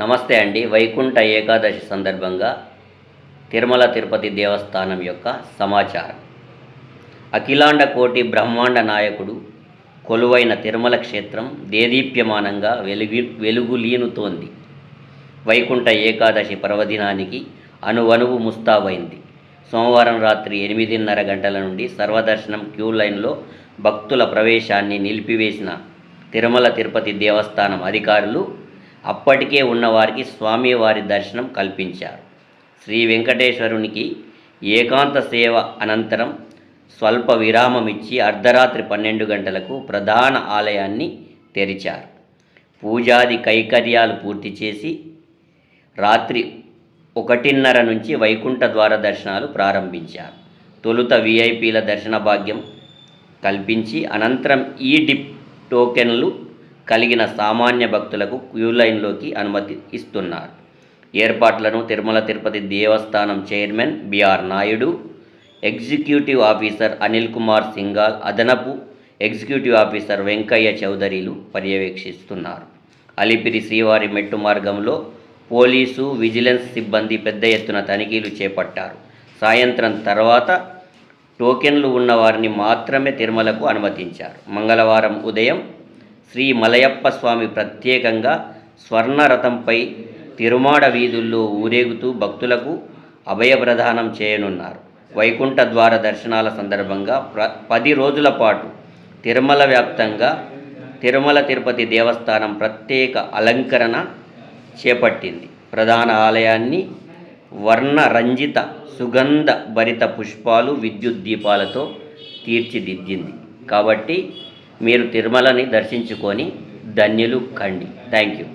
నమస్తే అండి. వైకుంఠ ఏకాదశి సందర్భంగా తిరుమల తిరుపతి దేవస్థానం యొక్క సమాచారం. అఖిలాండ కోటి బ్రహ్మాండ నాయకుడు కొలువైన తిరుమల క్షేత్రం దేదీప్యమానంగా వెలుగు వెలుగులీనుతోంది. వైకుంఠ ఏకాదశి పర్వదినానికి అనువనువు ముస్తాబైంది. సోమవారం రాత్రి ఎనిమిదిన్నర గంటల నుండి సర్వదర్శనం క్యూ లైన్లో భక్తుల ప్రవేశాన్ని నిలిపివేసిన తిరుమల తిరుపతి దేవస్థానం అధికారులు అప్పటికే ఉన్నవారికి స్వామివారి దర్శనం కల్పించారు. శ్రీ వెంకటేశ్వరునికి ఏకాంత సేవ అనంతరం స్వల్ప విరామం ఇచ్చి అర్ధరాత్రి పన్నెండు గంటలకు ప్రధాన ఆలయాన్ని తెరిచారు. పూజాది కైకర్యాలు పూర్తి చేసి రాత్రి ఒకటిన్నర నుంచి వైకుంఠ ద్వార దర్శనాలు ప్రారంభించారు. తొలుత విఐపీల దర్శన భాగ్యం కల్పించి అనంతరం ఈ డిప్ టోకెన్లు కలిగిన సామాన్య భక్తులకు క్యూ లైన్లోకి అనుమతి ఇస్తున్నారు. ఏర్పాట్లను Tirumala Tirupati Devasthanam chairman BR Naidu executive officer Anil Kumar Singhal అదనపు ఎగ్జిక్యూటివ్ ఆఫీసర్ వెంకయ్య చౌదరిలు పర్యవేక్షిస్తున్నారు. అలిపిరి శ్రీవారి మెట్టు మార్గంలో పోలీసు విజిలెన్స్ సిబ్బంది పెద్ద ఎత్తున తనిఖీలు చేపట్టారు. సాయంత్రం తర్వాత టోకెన్లు ఉన్నవారిని మాత్రమే తిరుమలకు అనుమతించారు. మంగళవారం ఉదయం శ్రీ మలయప్ప స్వామి ప్రత్యేకంగా స్వర్ణరథంపై తిరుమాడ వీధుల్లో ఊరేగుతూ భక్తులకు అభయప్రదానం చేయనున్నారు. వైకుంఠ ద్వార దర్శనాల సందర్భంగా ప్ర పది రోజుల పాటు తిరుమల వ్యాప్తంగా తిరుమల తిరుపతి దేవస్థానం ప్రత్యేక అలంకరణ చేపట్టింది. ప్రధాన ఆలయాన్ని వర్ణరంజిత సుగంధ భరిత పుష్పాలు విద్యుత్ దీపాలతో తీర్చిదిద్దింది. కాబట్టి మీరు తిరుమలని దర్శించుకొని ధన్యులు కండి. Thank you